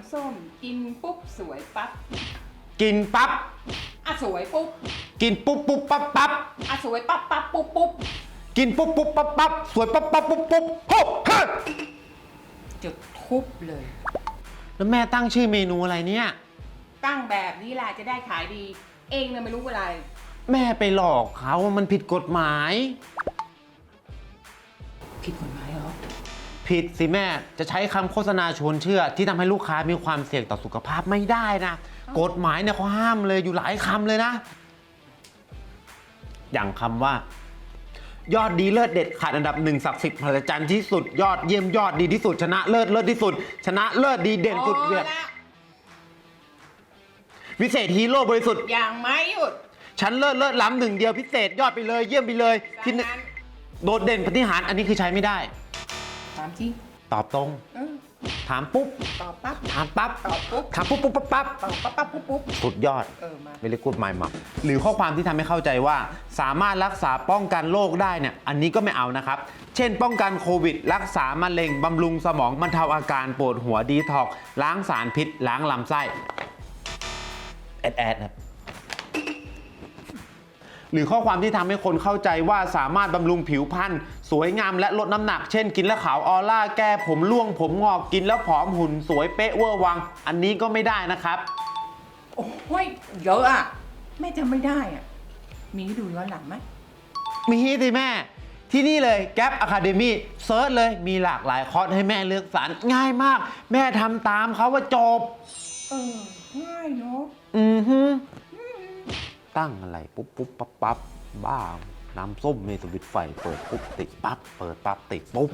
ำส้ม กินปุ๊บสวยปั๊บกินปั๊บอะสวยปุ๊บกินปุ๊บปุ๊บปั๊บปั๊บอะสวยปั๊บปั๊บปุ๊บปุ๊บกินปุ๊บปุ๊บปั๊บปั๊บสวยปั๊บปั๊บปุ๊บปุ๊บโฮ้เฮ้ยจุดทุบเลย แล้วแม่ตั้งชื่อเมนูอะไรเนี่ย ตั้งแบบนี้แหละจะได้ขายดี เองเนี่ยไม่รู้อะไร แม่ไปหลอกเขาว่ามันผิดกฎหมาย ผิดกฎหมายเหรอ ผิดสิแม่จะใช้คำโฆษณาชวนเชื่อ ที่ทำให้ลูกค้ามีความเสี่ยงต่อสุขภาพไม่ได้นะ กฎหมายเนี่ยเขาห้ามเลยอยู่หลายคำเลยนะ อย่างคำว่า ยอดดีเลิศเด็ดขาดอันดับหนึ่งศักดิ์สิทธิ์มหัศจรรย์ที่สุดยอดเยี่ยมยอดดีที่สุด ชนะเลิศเลิศที่สุด ชนะเลิศดีเด่นสุดพอเวียดละวิเศษฮีโร่บริสุทธิ์อย่างไม่หยุดฉันเลิศเลิศล้ำหนึ่งเดียวพิเศษยอดไปเลย เยี่ยมไปเลยดัที่งหนึ่งนั้นโดดเด่นปฏิหารย์อันนี้คือใช้ไม่ได้ ถามจริงตอบตรง เออถามปุ๊บ ตอบปั๊บ ถามปั๊บ ตอบปุ๊บ ถามปุ๊บปุ๊บปั๊บปั๊บตอบปั๊บปั๊บปุ๊บปุ๊บสุดยอด เออมา ไม่ได้กูดไม่มักหรือข้อความที่ทำให้เข้าใจว่า สามารถรักษาป้องกันโรคได้เนี่ยอันนี้ก็ไม่เอานะครับ เช่น ป้องกันโควิด รักษามะเร็งบำรุงสมองบรรเทาอาการปวดหัวดีท็อกซ์ล้างสารพิษ ล้างลำไส้ แอดแอดครับ หรือข้อความที่ทำให้คนเข้าใจว่าสามารถบำรุงผิวพรรณสวยงามและลดน้ำหนัก เช่น กินแล้วขาวออร่าแก้ผมร่วงผมงอกกินแล้วผอมหุ่นสวยเป๊ะเวอร์วัง อันนี้ก็ไม่ได้นะครับ โอ้ยเยอะอะแม่จำไม่ได้อะ มีให้ดูย้อนหลังไหมมีสิแม่ ที่นี่เลย Gap Academy เซิร์ชเลยมีหลากหลายคอร์สให้แม่เลือกสรรง่ายมาก แม่ทำตามเขาว่าจบ เออ ง่ายเนาะอือฮึ ตั้งอะไรปุ๊บปุ๊บปั๊บปั๊บบ้าน้ำส้มเมสวิตไฟเปิดปุ๊บติดปั๊บเปิดปั๊บติดปุ๊บ